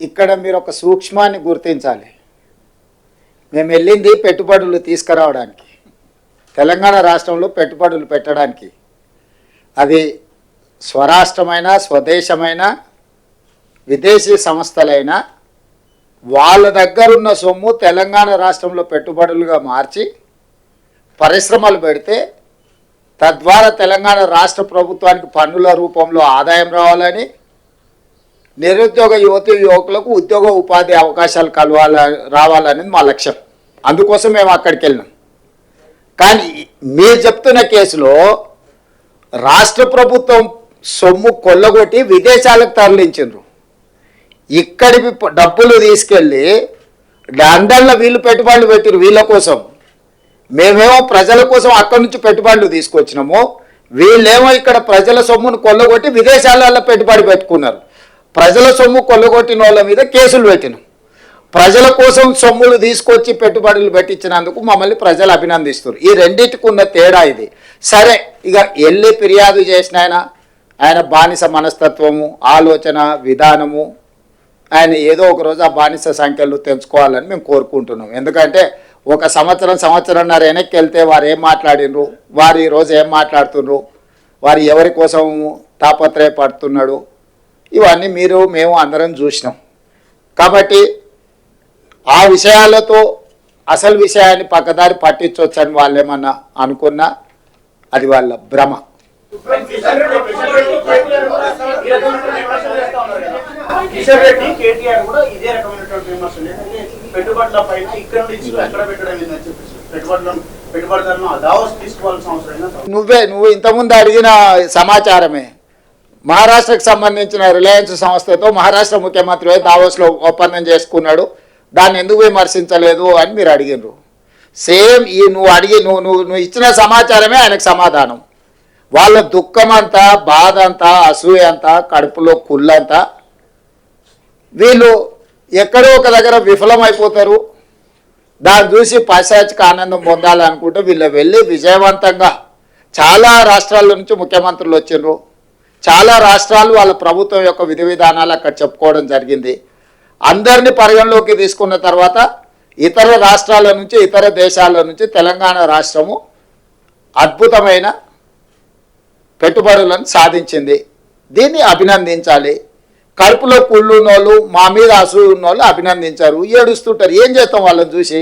ఇక్కడ మీరు ఒక సూక్ష్మాన్ని గుర్తించాలి. మేము వెళ్ళింది పెట్టుబడులు తీసుకురావడానికి. తెలంగాణ రాష్ట్రంలో పెట్టుబడులు పెట్టడానికి. అది స్వరాష్ట్రమైన స్వదేశమైన విదేశీ సంస్థలైనా వాళ్ళ దగ్గర ఉన్న సొమ్ము తెలంగాణ రాష్ట్రంలో పెట్టుబడులుగా మార్చి పరిశ్రమలు పెడితే తద్వారా తెలంగాణ రాష్ట్ర ప్రభుత్వానికి పన్నుల రూపంలో ఆదాయం రావాలని నిరుద్యోగ యువతి యువకులకు ఉద్యోగ ఉపాధి అవకాశాలు కలవాల రావాలనేది మా లక్ష్యం. అందుకోసం మేము అక్కడికి వెళ్ళినాం. కానీ మీరు చెప్తున్న కేసులో రాష్ట్ర ప్రభుత్వం సొమ్ము కొల్లగొట్టి విదేశాలకు తరలించారు ఇక్కడి డబ్బులు తీసుకెళ్ళి లండన్లో వీళ్ళు పెట్టుబడులు పెట్టారు వీళ్ళ కోసం. మేమేమో ప్రజల కోసం అక్కడి నుంచి పెట్టుబడులు తీసుకొచ్చినాము. వీళ్ళేమో ఇక్కడ ప్రజల సొమ్మును కొల్లగొట్టి విదేశాలలో పెట్టుబడి పెట్టుకున్నారు. ప్రజల సొమ్ము కొల్లగొట్టిన వాళ్ళ మీద కేసులు పెట్టినాం. ప్రజల కోసం సొమ్ములు తీసుకొచ్చి పెట్టుబడులు పెట్టించినందుకు మమ్మల్ని ప్రజలు అభినందిస్తారు ఈ రెండింటికి ఉన్న తేడా ఇది. సరే ఇక వెళ్ళి ఫిర్యాదు చేసిన ఆయన ఆయన బానిస మనస్తత్వము ఆలోచన విధానము ఆయన ఏదో ఒక రోజు ఆ బానిస సంఖ్యలు తెంచుకోవాలని మేము కోరుకుంటున్నాం. ఎందుకంటే ఒక సంవత్సరం సంవత్సరంన్నర వెనక్కి వెళ్తే వారు ఏం మాట్లాడినరు? వారు ఈరోజు ఏం మాట్లాడుతున్నారు? వారు ఎవరి కోసం తాపత్రయపడుతున్నాడు ఇవన్నీ మీరు మేము అందరం చూసినాం. కాబట్టి ఆ విషయాలతో అసలు విషయాన్ని పక్కదారి పట్టించవచ్చని వాళ్ళు ఏమన్నా అనుకున్నా అది వాళ్ళ భ్రమ. నువ్వే నువ్వు ఇంతకుముందు అడిగిన సమాచారమే. మహారాష్ట్రకు సంబంధించిన రిలయన్స్ సంస్థతో మహారాష్ట్ర ముఖ్యమంత్రి దావోస్లో ఒప్పందం చేసుకున్నాడు. దాన్ని ఎందుకు విమర్శించలేదు అని మీరు అడిగినారు. సేమ్ ఈ నువ్వు అడిగి నువ్వు నువ్వు నువ్వు ఇచ్చిన సమాచారమే ఆయనకు సమాధానం. వాళ్ళ దుఃఖం అంతా బాధ అంతా అసూయ అంతా కడుపులో కుళ్ళంతా వీళ్ళు ఎక్కడో ఒక దగ్గర విఫలమైపోతారు. దాన్ని చూసి పాశ్చాత్యక ఆనందం పొందాలనుకుంటే వీళ్ళు వెళ్ళి విజయవంతంగా చాలా రాష్ట్రాల నుంచి ముఖ్యమంత్రులు వచ్చిండ్రు. చాలా రాష్ట్రాలు వాళ్ళ ప్రభుత్వం యొక్క విధి విధానాలు అక్కడ చెప్పుకోవడం జరిగింది. అందరినీ పరిగణలోకి తీసుకున్న తర్వాత ఇతర రాష్ట్రాల నుంచి ఇతర దేశాల నుంచి తెలంగాణ రాష్ట్రము అద్భుతమైన పెట్టుబడులను సాధించింది. దీన్ని అభినందించాలి. కడుపులో కుళ్ళు ఉన్నోళ్ళు మా మీద అసూయ ఉన్నోళ్ళు అభినందించారు. ఏడుస్తుంటారు. ఏం చేస్తాం వాళ్ళని చూసి?